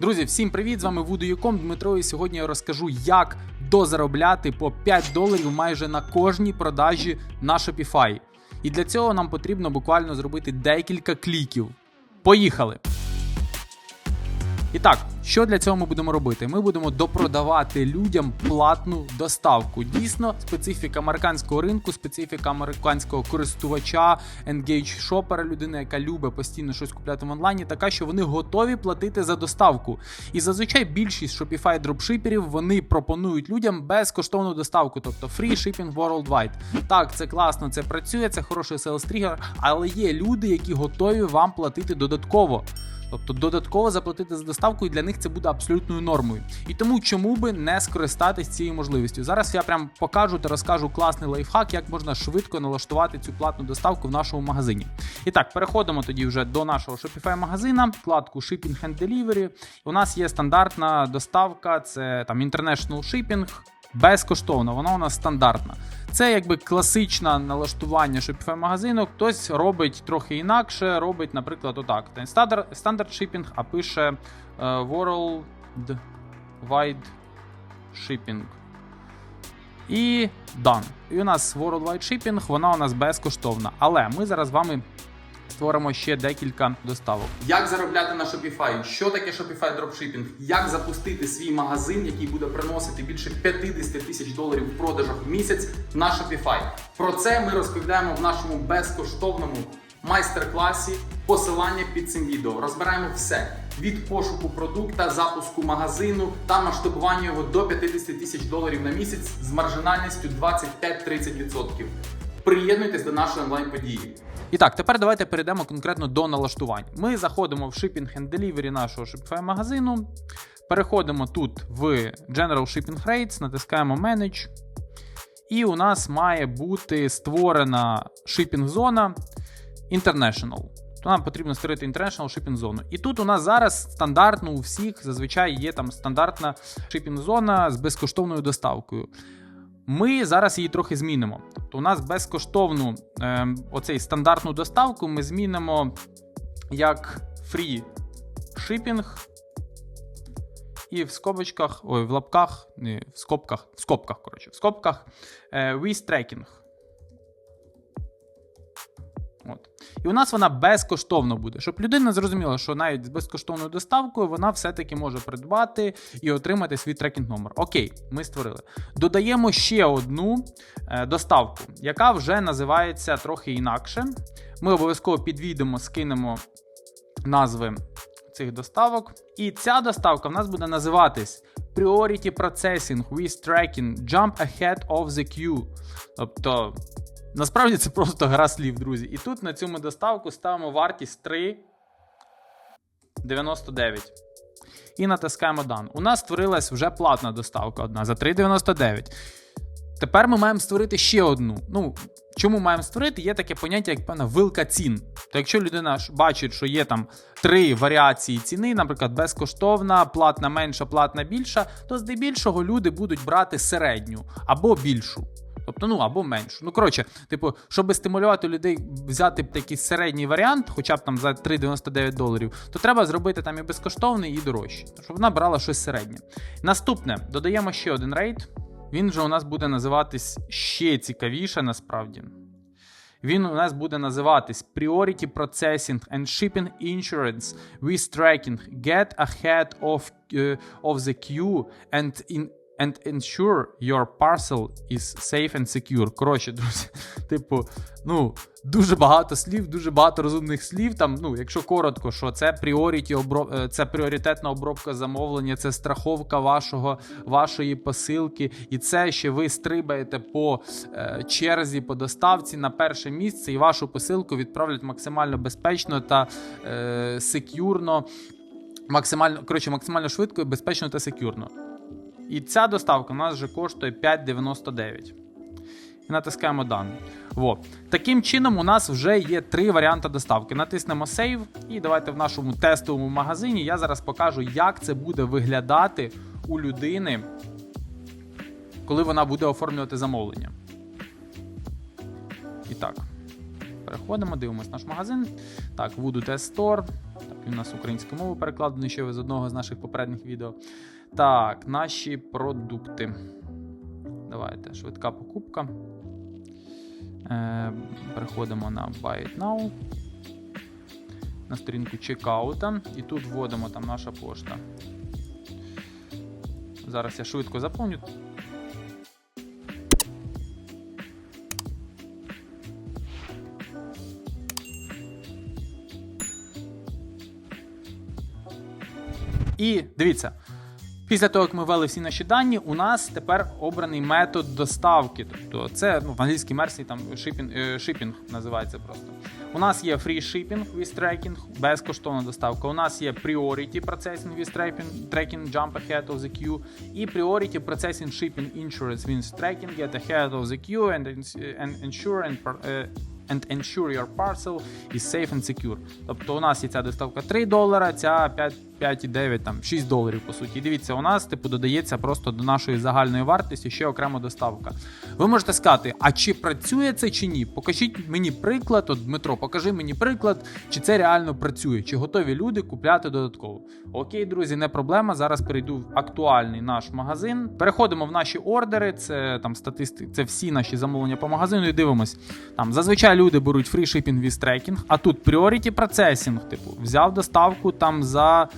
Друзі, всім привіт! З вами Вудоюком Дмитро. І сьогодні я розкажу, як дозаробляти по 5 доларів майже на кожній продажі на Shopify. І для цього нам потрібно буквально зробити декілька кліків. Поїхали! І так, що для цього ми будемо робити? Ми будемо допродавати людям платну доставку. Дійсно, специфіка американського ринку, специфіка американського користувача, engage шопера, людини, яка любить постійно щось купляти в онлайні, така, що вони готові платити за доставку. І зазвичай більшість Shopify дропшиперів вони пропонують людям безкоштовну доставку, тобто free shipping worldwide. Так, це класно, це працює, це хороший sales trigger, але є люди, які готові вам платити додатково. Тобто додатково заплатити за доставку, і для них це буде абсолютною нормою. І тому чому би не скористатись цією можливістю? Зараз я прям покажу та розкажу класний лайфхак, як можна швидко налаштувати цю платну доставку в нашому магазині. І так, переходимо тоді вже до нашого Shopify магазина, вкладку Shipping and Delivery. У нас є стандартна доставка, це там International Shipping. Безкоштовно, вона у нас стандартна. Це якби класичне налаштування Shopify магазину. Хтось робить трохи інакше, робить, наприклад, отак. Стандарт, shipping, а пише е, World Wide Shipping. І done. І у нас Worldwide Shipping, вона у нас безкоштовна. Але ми зараз з вами створимо ще декілька доставок. Як заробляти на Shopify? Що таке Shopify Dropshipping? Як запустити свій магазин, який буде приносити більше 50 тисяч доларів в продажах в місяць на Shopify? Про це ми розповідаємо в нашому безкоштовному майстер-класі. Посилання під цим відео. Розбираємо все від пошуку продукта, запуску магазину та масштабування його до 50 тисяч доларів на місяць з маржинальністю 25-30%. Приєднуйтесь до нашої онлайн-події. І так, тепер давайте перейдемо конкретно до налаштувань. Ми заходимо в Shipping and Delivery нашого Shopify магазину. Переходимо тут в General Shipping Rates, натискаємо Manage. І у нас має бути створена shipping зона International. То нам потрібно створити International Shipping зону. І тут у нас зараз стандартно у всіх зазвичай є там стандартна shipping зона з безкоштовною доставкою. Ми зараз її трохи змінимо. Тобто, у нас безкоштовну е, оцей стандартну доставку ми змінимо як free shipping. І в скобочках, ой, в лапках, не, в скобках, в скобках, коротше, в скобках е, with tracking. І у нас вона безкоштовно буде, щоб людина зрозуміла, що навіть з безкоштовною доставкою вона все-таки може придбати і отримати свій трекінг номер. Окей, ми створили. Додаємо ще одну е, доставку, яка вже називається трохи інакше. Ми обов'язково підвідемо, скинемо назви цих доставок. І ця доставка в нас буде називатись Priority Processing with Tracking Jump Ahead of the Queue. Тобто. Насправді це просто гра слів, друзі. І тут на цьому доставку ставимо вартість 3,99. І натискаємо Done. У нас створилась вже платна доставка одна за 3,99. Тепер ми маємо створити ще одну. Ну, чому маємо створити? Є таке поняття, як певна вилка цін. То якщо людина бачить, що є там три варіації ціни, наприклад, безкоштовна, платна менша, платна більша, то здебільшого люди будуть брати середню або більшу. Тобто, ну або меншу. Ну, коротше, типу, щоб стимулювати людей взяти такий середній варіант, хоча б там за 3,99 доларів, то треба зробити там і безкоштовний, і дорожчий, щоб вона брала щось середнє. Наступне, додаємо ще один рейд. Він вже у нас буде називатись ще цікавіше, насправді. Він у нас буде називатись Priority Processing and Shipping Insurance with Tracking. Get ahead of, uh, of the queue and in and ensure your parcel is safe and secure. Коротше, друзі, типу, ну, дуже багато слів, дуже багато розумних слів. Там, ну, якщо коротко, що це пріоріті оброб... це пріоритетна обробка замовлення, це страховка вашого, вашої посилки, і це ще ви стрибаєте по е, черзі, по доставці на перше місце, і вашу посилку відправлять максимально безпечно та е, секюрно, максимально, коротше, максимально швидко, безпечно та секюрно. І ця доставка у нас вже коштує 5,99. І натискаємо Done. Во. Таким чином, у нас вже є три варіанти доставки. Натиснемо Save, і давайте в нашому тестовому магазині я зараз покажу, як це буде виглядати у людини, коли вона буде оформлювати замовлення. І так, переходимо, дивимось наш магазин. Так, Voodoo Test Store. Так, він у нас українською мовою перекладений ще з одного з наших попередніх відео. Так, наші продукти. Давайте, швидка покупка. Е, переходимо на Buy It Now. На сторінку чекаута. І тут вводимо там наша пошта. Зараз я швидко заповню. І дивіться, після того, як ми ввели всі наші дані, у нас тепер обраний метод доставки. Тобто це ну, в англійській там shipping, е, називається просто. У нас є free shipping with tracking, безкоштовна доставка. У нас є with tracking, tracking jump ahead of the queue. І priority processing shipping insurance tracking, get ahead of the queue and, and ensure е, your parcel is safe and secure. Тобто у нас є ця доставка 3 долара, ця 5, 5,9, там 6 доларів по суті. І дивіться, у нас типу додається просто до нашої загальної вартості ще окрема доставка. Ви можете сказати, а чи працює це чи ні? Покажіть мені приклад, от Дмитро, покажи мені приклад, чи це реально працює, чи готові люди купляти додатково. Окей, друзі, не проблема. Зараз перейду в актуальний наш магазин. Переходимо в наші ордери. Це там статисти, це всі наші замовлення по магазину. І дивимось. Там зазвичай люди беруть shipping with а тут priority processing, типу, взяв доставку там за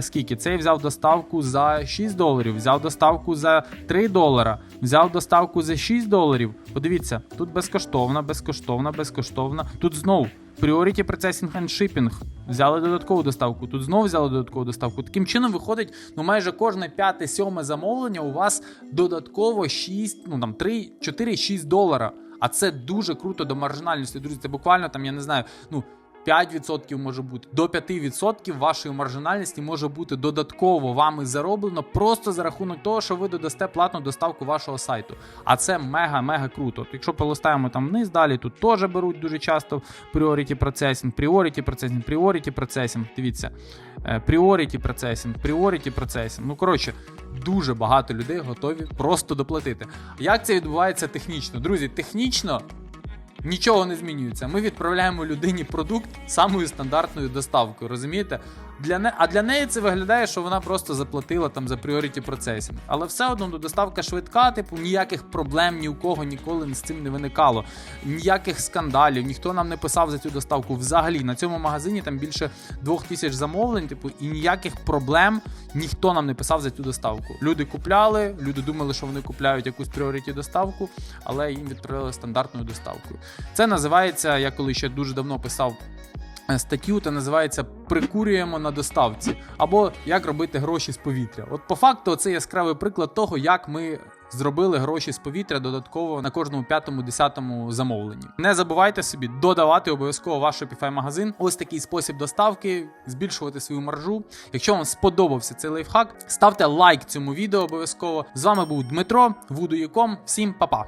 скільки? Цей взяв доставку за 6 доларів, взяв доставку за 3 долара, взяв доставку за 6 доларів. Подивіться, тут безкоштовна, безкоштовна, безкоштовна. Тут знову Priority Processing and Shipping. Взяли додаткову доставку, тут знову взяли додаткову доставку. Таким чином виходить, ну майже кожне п'яте, сьоме замовлення у вас додатково 6, ну там 3, 4, 6 долара. А це дуже круто до маржинальності. Друзі, це буквально там, я не знаю, ну. 5% може бути до 5% вашої маржинальності може бути додатково вами зароблено просто за рахунок того, що ви додасте платну доставку вашого сайту. А це мега-мега круто. От якщо полистаємо там вниз далі, тут теж беруть дуже часто priority processing, priority processing, priority processing. Дивіться, е, priority processing, priority processing. Ну коротше, дуже багато людей готові просто доплатити. Як це відбувається технічно? Друзі, технічно Нічого не змінюється. Ми відправляємо людині продукт самою стандартною доставкою, розумієте? Для не... А для неї це виглядає, що вона просто заплатила там за priority процесінг. Але все одно ну, доставка швидка, типу, ніяких проблем ні у кого ніколи з цим не виникало. Ніяких скандалів, ніхто нам не писав за цю доставку. Взагалі на цьому магазині там більше двох тисяч замовлень, типу, і ніяких проблем ніхто нам не писав за цю доставку. Люди купляли, люди думали, що вони купляють якусь priority доставку, але їм відправили стандартною доставкою. Це називається, я коли ще дуже давно писав статтю, це називається Прикурюємо на доставці або як робити гроші з повітря. От по факту це яскравий приклад того, як ми. Зробили гроші з повітря додатково на кожному п'ятому десятому замовленні. Не забувайте собі додавати обов'язково ваш Shopify магазин. Ось такий спосіб доставки, збільшувати свою маржу. Якщо вам сподобався цей лайфхак, ставте лайк цьому відео обов'язково. З вами був Дмитро, Voodoo.com. Всім па-па!